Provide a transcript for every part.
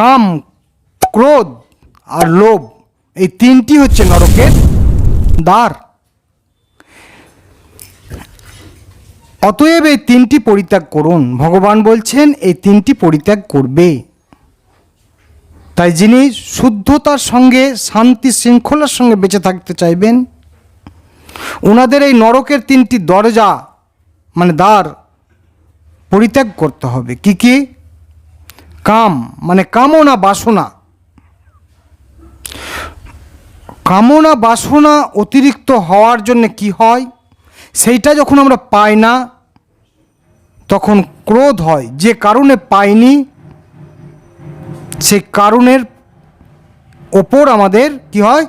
কাম, ক্রোধ আর লোভ, এই তিনটি হচ্ছে নরকের দ্বার। অতএব এই তিনটি পরিত্যাগ করুন। ভগবান বলছেন, এই তিনটি পরিত্যাগ করবে। তাই যিনি শুদ্ধতার সঙ্গে, শান্তি শৃঙ্খলার সঙ্গে বেঁচে থাকতে চাইবেন ওনাদের এই নরকের তিনটি দরজা মানে দ্বার, পরিত্যাগ করতে হবে। কি কি? কাম মানে কামনা, বাসনা। কামনা, বাসনা অতিরিক্ত হওয়ার জন্য কি হয়? সেইটা যখন আমরা পাই না, তখন ক্রোধ হয়। যে কারণে পাইনি, সেই কারণের ওপর আমাদের কি হয়?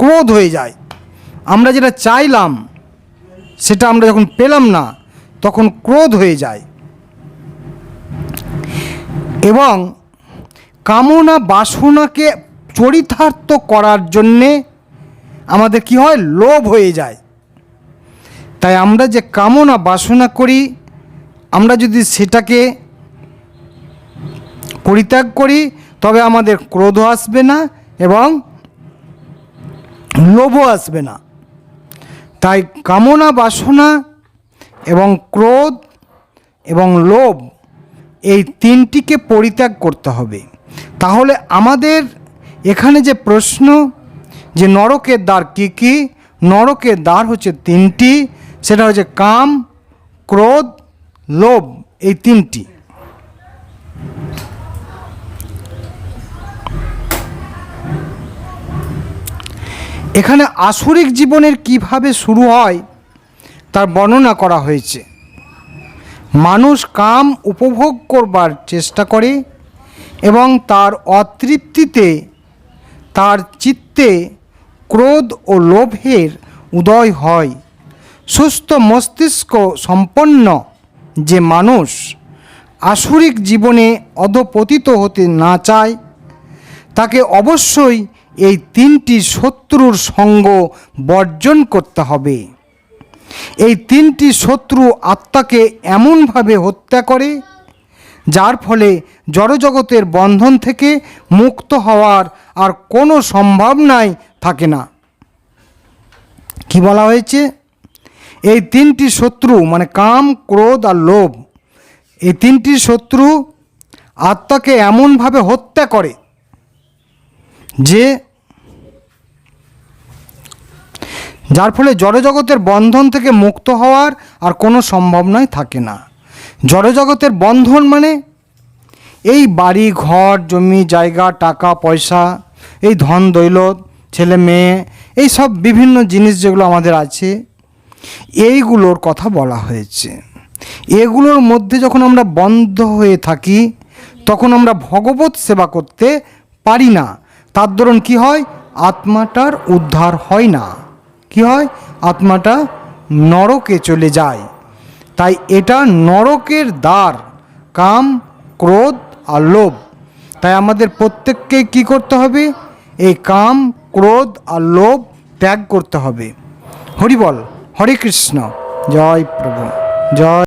ক্রোধ হয়ে যায়। আমরা যেটা চাইলাম, সেটা আমরা যখন পেলাম না, তখন ক্রোধ হয়ে যায়। এবং কামনা বাসনাকে চরিতার্থ করার জন্যে আমাদের কি হয়? লোভ হয়ে যায়। তাই আমরা যে কামনা বাসনা করি, আমরা যদি সেটাকে পরিত্যাগ করি, তবে আমাদের ক্রোধ আসবে না এবং লোভও আসবে না। তাই কামনা বাসনা এবং ক্রোধ এবং লোভ এই তিনটিকে পরিত্যাগ করতে হবে। তাহলে আমাদের এখানে যে প্রশ্ন যে নরকের দ্বার কী কী, নরকের দ্বার হচ্ছে তিনটি, সেটা হচ্ছে কাম, ক্রোধ, লোভ, এই তিনটি। এখানে আসরিক জীবনের কীভাবে শুরু হয়, তার বর্ণনা করা হয়েছে। মানুষ কাম উপভোগ করবার চেষ্টা করে এবং তার অতৃপ্তিতে, তার চিত্তে ক্রোধ ও লোভের উদয় হয়। সুস্থ মস্তিষ্ক সম্পন্ন যে মানুষ আসুরিক জীবনে অধপতিত হতে না চায়, তাকে অবশ্যই এই তিনটি শত্রুর সঙ্গ বর্জন করতে হবে। এই তিনটি শত্রু আত্মাকে এমনভাবে হত্যা করে, যার ফলে জড়জগতের বন্ধন থেকে মুক্ত হওয়ার আর কোনো সম্ভাবনাই থাকে না। কি বলা হয়েছে? এই তিনটি শত্রু মানে কাম, ক্রোধ আর লোভ, এই তিনটি শত্রু আত্মাকে এমনভাবে হত্যা করে যে যার ফলে জড়জগতের বন্ধন থেকে মুক্ত হওয়ার আর কোনো সম্ভাবনাই থাকে না। জড়জগতের বন্ধন মানে এই বাড়ি, ঘর, জমি, জায়গা, টাকা, পয়সা, এই ধন, দৈলত, ছেলে, মেয়ে, এই সব বিভিন্ন জিনিস যেগুলো আমাদের আছে, এইগুলোর কথা বলা হয়েছে। এগুলোর মধ্যে যখন আমরা বন্ধ হয়ে থাকি, তখন আমরা ভগবত সেবা করতে পারি না। তার দরুন কি হয়? আত্মাটার উদ্ধার হয় না। কি হয়? আত্মাটা নরকে চলে যায়। তাই এটা নরকের দ্বার, কাম, ক্রোধ আর লোভ। তাই আমাদের প্রত্যেককে কি করতে হবে? এই কাম, ক্রোধ আর লোভ ত্যাগ করতে হবে। হরি বল, হরে কৃষ্ণ। জয় প্রভু। জয়